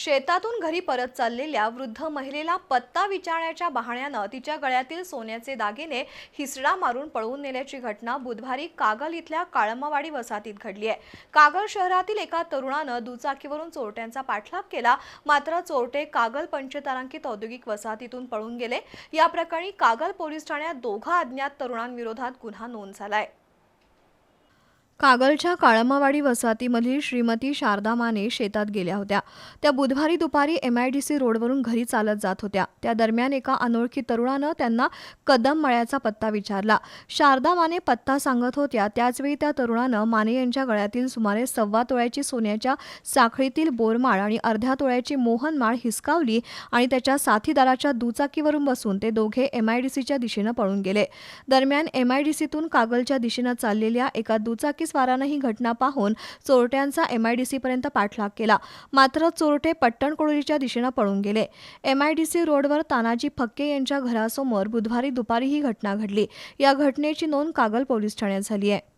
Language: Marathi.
शेतातून घरी परत चाललेल्या वृद्ध महिलेला पत्ता विचारण्याच्या बहाण्यानं तिच्या गळ्यातील सोन्याचे दागिने हिसडा मारून पळवून नेल्याची घटना बुधवारी कागल इथल्या काळमावाडी वसाहतीत घडली आहे. कागल शहरातील एका तरुणानं दुचाकीवरून चोरट्यांचा पाठलाग केला. मात्र चोरटे कागल पंचतारांकित औद्योगिक वसाहतीतून पळून गेले. या प्रकरणी कागल पोलीस ठाण्यात दोघा अज्ञात तरुणांविरोधात गुन्हा नोंद झालाय. कागलच्या काळमावाडी वसाहतीमधील श्रीमती शारदा माने शेतात गेल्या होत्या. त्या बुधवारी दुपारी एम आय डी सी रोडवरून घरी चालत जात होत्या. त्या दरम्यान एका अनोळखी तरुणानं त्यांना कदम मळ्याचा पत्ता विचारला. शारदा माने पत्ता सांगत होत्या त्याचवेळी त्या तरुणानं माने यांच्या गळ्यातील सुमारे सव्वा तोळ्याची सोन्याच्या साखळीतील बोरमाळ आणि अर्ध्या तोळ्याची मोहनमाळ हिसकावली आणि त्याच्या साथीदाराच्या दुचाकीवरून बसून ते दोघे एम आय डी सीच्या दिशेनं पळून गेले. दरम्यान एम आय डी सीतून कागलच्या दिशेनं चाललेल्या एका दुचाकी स्वारानं ही घटना पाहून चोरट्यांचा एम आय पाठलाग केला. मात्र चोरटे पट्टणकोळीच्या दिशेनं पळून गेले. एम रोडवर तानाजी फक्के यांच्या घरासमोर बुधवारी दुपारी ही घटना घडली. या घटनेची नोंद कागल पोलीस ठाण्यात झाली आहे.